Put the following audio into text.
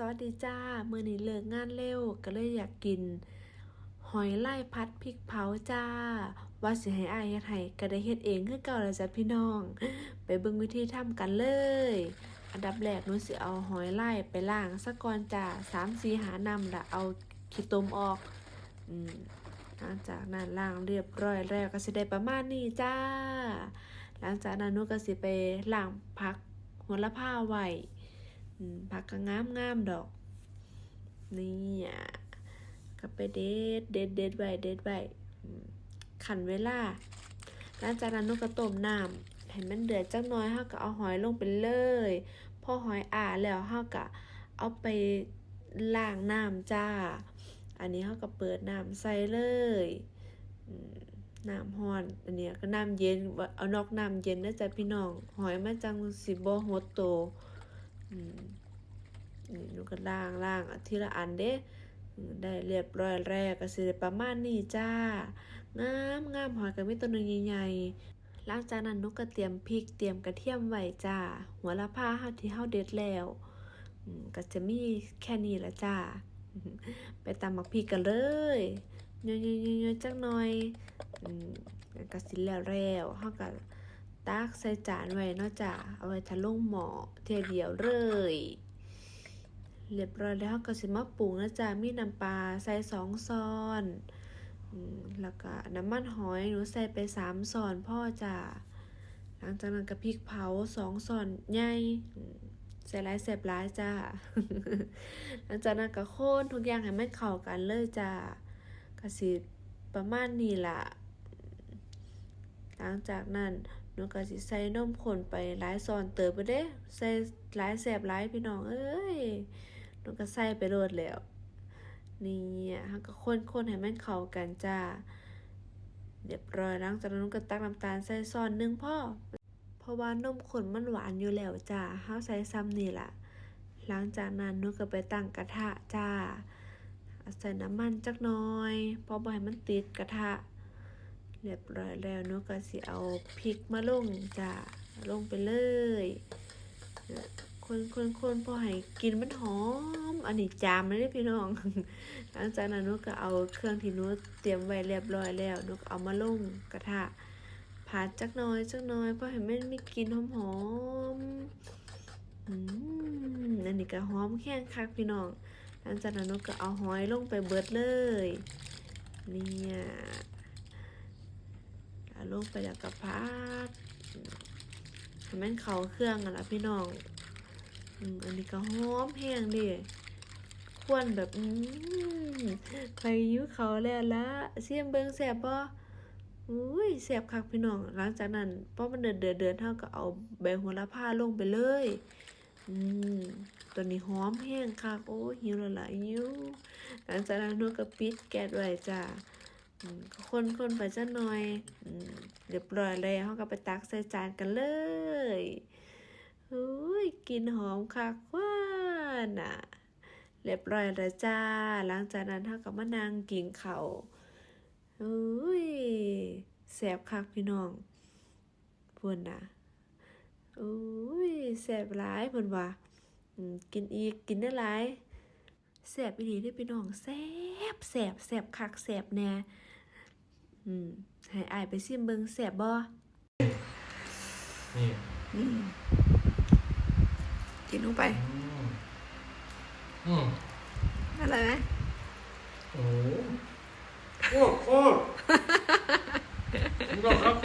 สวัสดีจ้าเมื้อนี้เลิกงานเร็วก็เลยอยากกิน หอยลายพัดพริกเผาจ้า ว่าสิให้อายเฮ็ดให้ก็ได้เฮ็ดเองคือเก่าแล้วจ้ะพี่น้อง ไปเบิ่งวิธีทำกันเลย อันดับแรกหนูสิเอาหอยลายไปล้างซะก่อนจ้า3-4หานำละเอาขี้ตมออกอืมหลังจากนั้นล้างเรียบร้อยแล้วก็สิได้ประมาณนี้จ้า หลังจากนั้นหนูก็สิไปล้างผักหัวละพาไว้ ผักก็งามงามๆดอก นี่อะก็ไปเด็ดเด็ดเด็ดไว้เด็ดไว้ขันเวลาหลังจากนั้นนุก็ต้มน้ำให้มันเดือดจักหน้อยเฮาก็เอาหอยลงไปเลยพอหอยอ่าแล้วเฮาก็เอาไปล้างน้ำจ้า อันนี้เฮาก็เปิดน้ำใส่เลยน้ำร้อน อันนี้ก็น้ำเย็น เอานอกน้ำเย็นนะจ๊ะพี่น้อง หอยมันจังสิบ่หดโต นี่หนูก็ล่างล่างอันทีละอันเด้ได้เรียบร้อยแรกก็สิประมาณนี้จ้างามงามหอยกับมีตัวนึงใหญ่ๆหลังจากนั้นนูก็เตรียมพริกเตรียมกระเทียมไว้จ้า หัวละพาเฮาที่เฮาเด็ดแล้วก็จะมีแค่นี้ละจ้า ไปตำหมักพริกกันเลยย่อยๆๆจักหน่อยอก็สิแล้วแล้วเฮาก็ ตักใส่จานไว้เนาะจ้ะเอาไว้ทะลงหม้อเทียเดียวเลยเรียบร้อยแล้วเราก็สิมาปรุงนะจ๊ะมีน้ำปลาใส่สองช้อนแล้วก็น้ำมันหอยหนูใส่ไปสามช้อนพ่อจ้ะหลังจากนั้นก็พริกเผาสองช้อนใหญ่ใส่หลายแสบหลายจ้าหลังจากนั้นก็โค่นทุกอย่างให้มันเข้ากันเลยจ้ะก็สิประมาณนี้ล่ะ หลังจากนั้น หนูก็สิใส่นมข้นไปหลายซอนเติบไปเด้ ใส่หลายแสบหลายพี่น้องเอ้ยหนูก็ใส่ไปโลดแล้ว นี่อะก็คนๆให้มันเข้ากันจ้าเรียบร้อยหลังจากนั้นก็ตักน้ำตาลใส่ซอนหนึงพ่อ เพราะว่านมข้นมันหวานอยู่แล้วจ้าเฮาใส่ซ้ำนี่ล่ะ หลังจากนั้นหนูก็ไปตั้งกระทะจ้า ใส่น้ำมันจักหน่อยพราะบ่ให้มันติดกระทะ เรียบร้อยแล้วหนูก็สิเอาพริกมาลงจ้าลงไปเลยคนคนคนพอให้กินมันหอม อันนี้จามเลยพี่น้อง หลังจากนั้นนูก็เอาเครื่องที่นูเตรียมไว้เรียบร้อยแล้วนูก็เอามาลงกระทะผัดจักน่อยจักน่อยพราะให้มันมีกินหอมหอมอันนี้ก็หอมแห้งคักพี่น้อง หลังจากนั้นนูก็เอาหอยลงไปเบิดเลย เนี่ย ลงไปแล้วก็พัดให้มันเขาเครื่องกันละพี่น้องอันนี้ก็หอมแห้งดิควรแบบอืมใครยิ้วเขาแล้วละเสียมเบิงแสบบ่อุ้ยแสบคักพี่น้อง หลังจากนั้นพอมันเดือดเดือดเดือดเท่าก็เอาใบโหระพาลงไปเลย อืมตัวนี้หอมแห้งคักโอ้หิวแล้วละหิวหลังจากนั้นนก็ปิดแก๊สไว้จ้า คนคนไปจะหน่อยเรียบร้อยแล้วเขาก็ไปตักใส่จานกันเลยอุ้ยกินหอมคักว่าน่ะ เรียบร้อยแล้วจ้า หลังจากนั้นเขาก็มานั่งกินเขาอุ้ยแสบคักพี่น้องพูนน่ะอุ้ยแสบหลายพิ่นว่ากินอีกกินได้หลายแสบอีหลีเด้พี่น้องแสบแสบแสบคักแสบแน่ืมให้อายไปซิมเบิงเสีบบ่นี่อืมกินลงไป อืมอืมอะไรไหมโอ้โหโคตรโคตรขอบครับ